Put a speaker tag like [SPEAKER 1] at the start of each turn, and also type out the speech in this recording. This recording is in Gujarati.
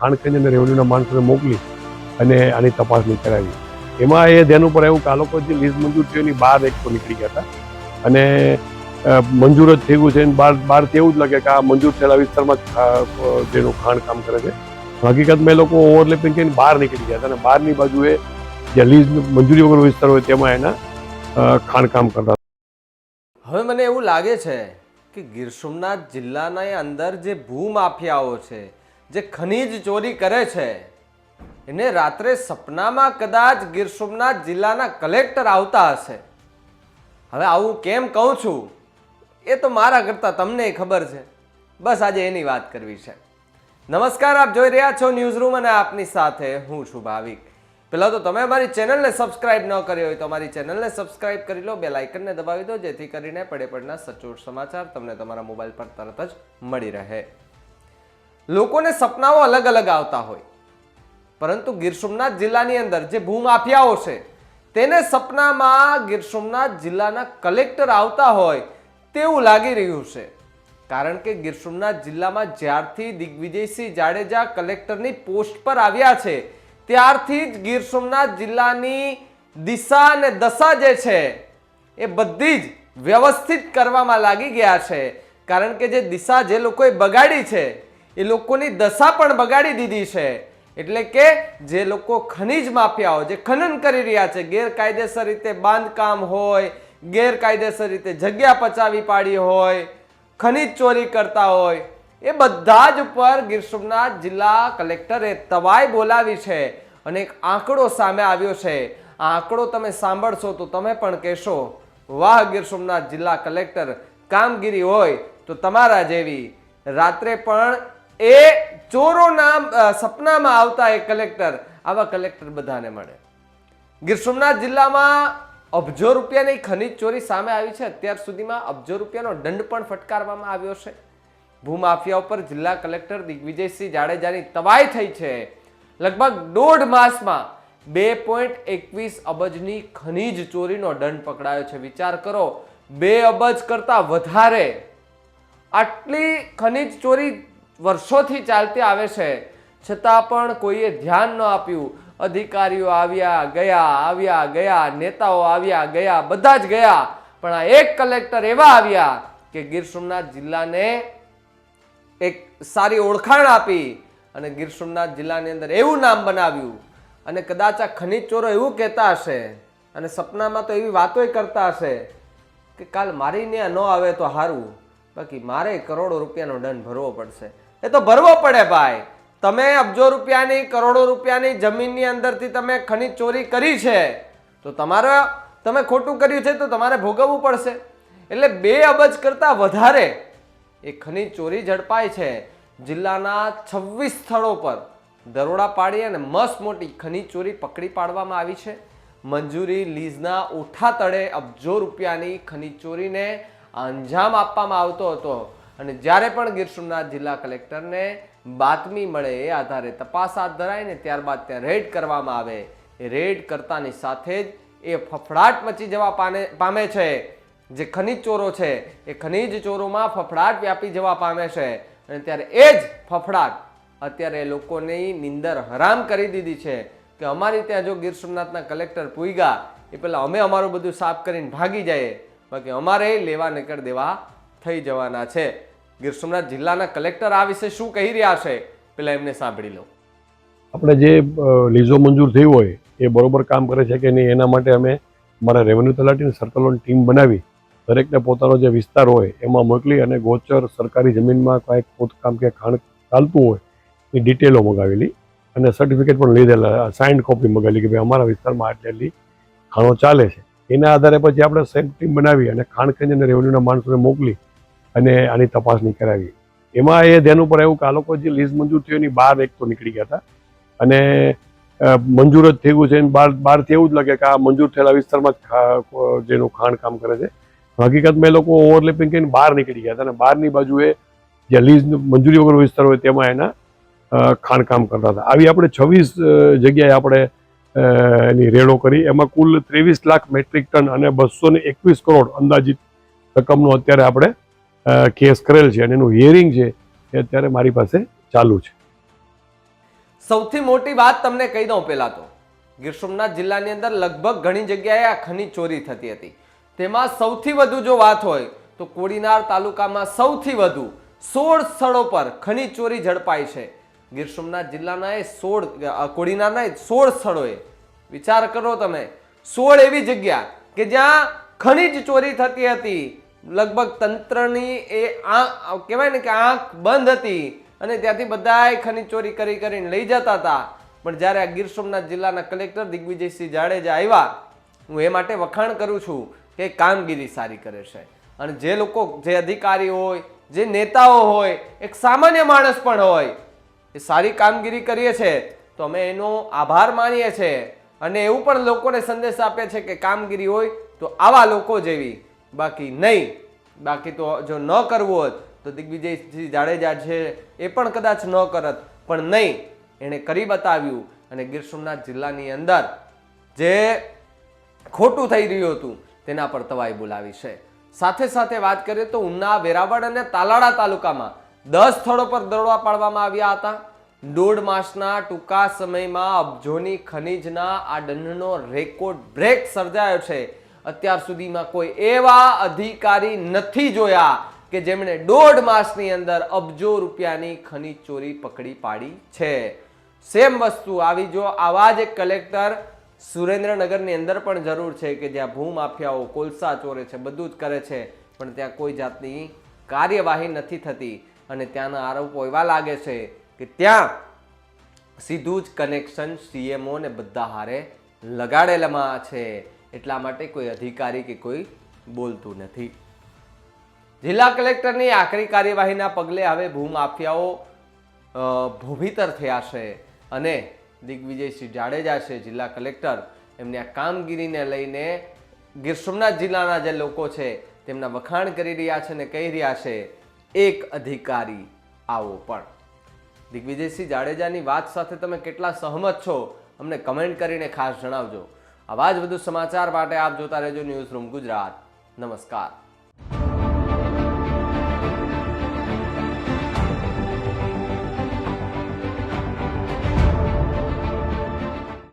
[SPEAKER 1] ખાણ ખનીજ અને રેવન્યુના માણસોને મોકલી અને આની તપાસણી કરાવી. એમાં એ ધ્યાન ઉપર આવ્યું કે આ લોકો જે લીઝ મંજૂર થયું એની બહાર એક નીકળી ગયા હતા. અને મંજૂર જ થયું છે અને બહાર બહારથી એવું જ લાગે કે આ મંજૂર થયેલા વિસ્તારમાં જેનું ખાણ કામ કરે છે. હકીકતમાં એ લોકો ઓવરલેપિંગ કરીને બહાર નીકળી ગયા હતા અને બહારની બાજુએ જે લીઝ મંજૂરી વગર વિસ્તાર હોય તેમાં એના ખાણકામ કરતા
[SPEAKER 2] હવે મને એવું લાગે છે કે ગીર સોમનાથ જિલ્લાના અંદર જે ભૂમાફિયાઓ છે જે ખનીજ ચોરી કરે છે, એને રાત્રે સપનામાં કદાચ ગીર સોમનાથ જિલ્લાના કલેક્ટર આવતા હશે. હવે આવું કેમ કહું છું? એ તો મારા કરતાં તમને ખબર છે. બસ આજે એની વાત કરવી છે. નમસ્કાર, આપ જોઈ રહ્યા છો ન્યૂઝ રૂમ અને આપની સાથે હું છું ભાવિક. પહેલાં તો તમે અમારી ચેનલને સબસ્ક્રાઇબ ન કરી હોય તો અમારી ચેનલને સબસ્ક્રાઇબ કરી લો બે લાઇકનને દબાવી દો, જેથી કરીને પડે પડના સચોટ સમાચાર તમને તમારા મોબાઈલ પર તરત જ મળી રહે. લોકોને સપનાઓ અલગ અલગ આવતા હોય. પરંતુ ગીર સોમનાથ જિલ્લાની અંદર જે ભૂમાફિયાઓ છે, તેને સપનામાં ગીર સોમનાથ જિલ્લાના કલેક્ટર આવતા હોય તેવું લાગી રહ્યું છે. કારણ કે ગીર સોમનાથ જિલ્લામાં જ્યારથી દિગ્વિજયસિંહ જાડેજા કલેક્ટરની પોસ્ટ પર આવ્યા છે, ત્યારથી જ ગીર સોમનાથ જિલ્લાની દિશા અને દશા જે છે, એ બધી જ વ્યવસ્થિત કરવામાં લાગી ગયા છે. કારણ કે જે દિશા જે લોકોએ બગાડી છે એ લોકોની દશા પણ બગાડી દીધી છે. એટલે કે જે લોકો ખનિજ માફિયાઓ જે ખનન કરી રહ્યા છે, ગેરકાયદેસર રીતે બાંધકામ હોય, ગેરકાયદેસર રીતે જગ્યા પચાવી પાડી હોય, ખનીજ ચોરી કરતા હોય, એ બધા જ ઉપર ગીર સોમનાથ જિલ્લા કલેક્ટરે તવાઈ બોલાવી છે અને એક આંકડો સામે આવ્યો છે. આ આંકડો તમે સાંભળશો તો તમે પણ કહેશો, વાહ, ગીર સોમનાથ જિલ્લા કલેક્ટર, કામગીરી હોય તો તમારા જેવી. રાત્રે પણ એ ચોરોના સપનામાં આવતા એ કલેક્ટર, આવા કલેક્ટર બધાને મળે. ગીર સોમનાથ જિલ્લામાં અબજો રૂપિયાની ખનીજ ચોરી સામે આવી છે. અત્યાર સુધીમાં અબજો રૂપિયાનો દંડ પણ ફટકારવામાં આવ્યો છે. ભૂમાફિયા ઉપર જિલ્લા કલેક્ટર દિગ્વિજયસિંહ જાડેજાની તવાઈ થઈ છે. લગભગ દોઢ માસમાં બે પોઈન્ટ એકવીસ અબજની ખનીજ ચોરીનો દંડ પકડાયો છે. વિચાર કરો, બે અબજ કરતા વધારે આટલી ખનીજ ચોરી વર્ષોથી ચાલતી આવે છે. છતાં પણ કોઈએ ધ્યાન ન આપ્યું. અધિકારીઓ આવ્યા, ગયા આવ્યા, ગયા, નેતાઓ આવ્યા, ગયા, બધા જ ગયા. પણ આ એક કલેક્ટર એવા આવ્યા કે ગીર સોમનાથ જિલ્લાને એક સારી ઓળખાણ આપી અને ગીર સોમનાથ જિલ્લાની અંદર એવું નામ બનાવ્યું. અને કદાચ આ ખનીજ ચોરો એવું કહેતા હશે અને સપનામાં તો એવી વાતોય કરતા હશે કે કાલ મારી ત્યાં ન આવે તો સારું બાકી મારે કરોડો રૂપિયાનો દંડ ભરવો પડશે. એ તો ભરવો પડે ભાઈ. તમે અબજો રૂપિયાની, કરોડો રૂપિયાની જમીનની અંદરથી તમે ખનીજ ચોરી કરી છે, તો તમારે, તમે ખોટું કર્યું છે તો તમારે ભોગવવું પડશે. એટલે બે અબજ કરતાં વધારે એ ખનીજ ચોરી ઝડપાય છે. જિલ્લાના છવ્વીસ સ્થળો પર દરોડા પાડી અને મસ્ત મોટી ખનીજ ચોરી પકડી પાડવામાં આવી છે. મંજૂરી લીઝના ઓઠા તળે અબજો રૂપિયાની ખનીજ ચોરીને અંજામ આપવામાં આવતો હતો. અને જ્યારે પણ ગીર સોમનાથ જિલ્લા કલેક્ટરને બાતમી મળે એ આધારે તપાસ હાથ ધરાય ને ત્યારબાદ ત્યાં રેડ કરવામાં આવે. એ રેડ કરતાની સાથે જ એ ફફડાટ મચી જવા પાને પામે છે. જે ખનિજ ચોરો છે, એ ખનિજ ચોરોમાં ફફડાટ વ્યાપી જવા પામે છે. અને ત્યારે એ જ ફફડાટ અત્યારે લોકોની નિંદર હરામ કરી દીધી છે કે અમારી ત્યાં જો ગીર સોમનાથના કલેક્ટર પૂગ્યા એ પહેલાં અમે અમારું બધું સાફ કરીને ભાગી જઈએ બાકી અમારે લેવા નીકળ દેવા થઈ જવાના છે. ગીર સોમનાથ જિલ્લાના કલેક્ટર આ વિશે શું કહી રહ્યા છે, પેલા એમને સાંભળી લો
[SPEAKER 1] આપણે જે લીઝો મંજૂર થઈ હોય, એ બરોબર કામ કરે છે કે નહીં, એના માટે અમે મારા રેવન્યુ તલાટીની સર્કલોની ટીમ બનાવી, દરેકને પોતાનો જે વિસ્તાર હોય, એમાં મોકલી અને ગોચર સરકારી જમીનમાં કાંઈક ખોદકામ કે ખાણ ચાલતું હોય, એ ડિટેલો મગાવેલી અને સર્ટિફિકેટ પણ લીધેલા સાઇન્ડ કોપી મગાવેલી કે ભાઈ અમારા વિસ્તારમાં આટલી આટલી ખાણો ચાલે છે. એના આધારે પછી આપણે સેમ ટીમ બનાવી અને ખાણ ખાઈને રેવન્યુના માણસોને મોકલી અને આની તપાસણી કરાવી. એમાં એ ધ્યાન ઉપર આવ્યું કે આ લોકો જે લીઝ મંજૂર થયું એની બહાર એક તો નીકળી ગયા હતા. અને મંજૂર જ થયું છે બહાર બહારથી એવું જ લાગે કે આ મંજૂર થયેલા વિસ્તારમાં જેનું ખાણ કામ કરે છે. હકીકતમાં એ લોકો ઓવરલેપિંગ કરીને બહાર નીકળી ગયા હતા અને બહારની બાજુએ જે લીઝ મંજૂરી વગર વિસ્તાર હોય તેમાં એના ખાણકામ કરતા હતા. આવી આપણે છવ્વીસ જગ્યાએ આપણે એની રેડો કરી. એમાં કુલ ત્રેવીસ લાખ મેટ્રિક ટન અને બસો એકવીસ કરોડ અંદાજિત રકમનો અત્યારે આપણે કેસ કરેલ છે અને એનું હિયરિંગ છે એ અત્યારે મારી પાસે ચાલુ છે.
[SPEAKER 2] સૌથી મોટી વાત તમને કહી દઉં પહેલાં તો. ગીર સોમનાથ જિલ્લાની અંદર લગભગ ઘણી જગ્યાએ આ ખનીજ ચોરી થતી હતી. તેમાં સૌથી વધુ જો વાત હોય, તો કોડીનાર તાલુકામાં સૌથી વધુ સોળ સ્થળો પર ખનીજ ચોરી ઝડપાઈ છે. ગીર સોમનાથ જિલ્લાના એ સોળ કોડીનારના સોળ સ્થળોએ. વિચાર કરો તમે, સોળ એવી જગ્યા કે જ્યાં ખનીજ ચોરી થતી હતી. લગભગ તંત્રની એ આ કહેવાય ને કે આંખ બંધ હતી અને ત્યાંથી બધાય ખનીજ ચોરી કરી કરીને લઈ જતા હતા. પણ જ્યારે આ ગીર સોમનાથ જિલ્લાના કલેક્ટર દિગ્વિજયસિંહ જાડેજા આવ્યા, હું એ માટે વખાણ કરું છું કે કામગીરી સારી કરે છે. અને જે લોકો, જે અધિકારી હોય, જે નેતાઓ હોય, એક સામાન્ય માણસ પણ હોય, એ સારી કામગીરી કરીએ છે, તો અમે એનો આભાર માનીએ છીએ અને એવું પણ લોકોને સંદેશ આપે છે કે કામગીરી હોય તો આવા લોકો જેવી. બાકી નહીં. બાકી તો જો ન કરવું હોત, તો દિગ્વિજયસિંહ જાડેજા છે એ પણ કદાચ ન કરત. પણ નહીં, એણે કરી બતાવ્યું અને ગીર સોમનાથ જિલ્લાની અંદર જે ખોટું થઈ રહ્યું હતું, તેના પર તવાઈ બોલાવી છે. સાથે સાથે વાત કરીએ તો ઉના, વેરાવળ અને તાલાળા તાલુકામાં દસ સ્થળો પર દરોડા પાડવામાં આવ્યા હતા. દોઢ માસના ટૂંકા સમયમાં અબજોની ખનીજના આ દંડનો રેકોર્ડ બ્રેક સર્જાયો છે. અત્યાર સુધીમાં કોઈ એવા અધિકારી નથી જોયા કે જેમણે દોઢ માસની અંદર અબજો રૂપિયાની ખનીજ ચોરી પકડી પાડી છે. સેમ વસ્તુ આવી જો આવા જ એક કલેક્ટર સુરેન્દ્રનગરની અંદર પણ જરૂર છે કે જ્યાં ભૂમાફિયાઓ કોલસા ચોરે છે, બધું જ કરે છે, પણ ત્યાં કોઈ જાતની કાર્યવાહી નથી થતી અને ત્યાંના આરોપો એવા લાગે છે કે ત્યાં સીધું જ કનેક્શન સીએમઓ ને બધા હારે લગાડેલામાં છે. એટલા માટે કોઈ અધિકારી કે કોઈ બોલતું નથી. જિલ્લા કલેક્ટરની આકરી કાર્યવાહીના પગલે હવે ભૂમાફિયાઓ ભૂભીતર થયા છે અને દિગ્વિજયસિંહ જાડેજા છે જિલ્લા કલેક્ટર. એમની આ કામગીરીને લઈને ગીર સોમનાથ જિલ્લાના જે લોકો છે તેમના વખાણ કરી રહ્યા છે અને કહી રહ્યા છે, એક અધિકારી આવો પણ. દિગ્વિજયસિંહ જાડેજાની વાત સાથે તમે કેટલા સહમત છો? અમને કમેન્ટ કરીને ખાસ જણાવજો. આવા જ વધુ સમાચાર માટે આપ જોતા રહેજો ન્યૂઝ રૂમ ગુજરાત. નમસ્કાર.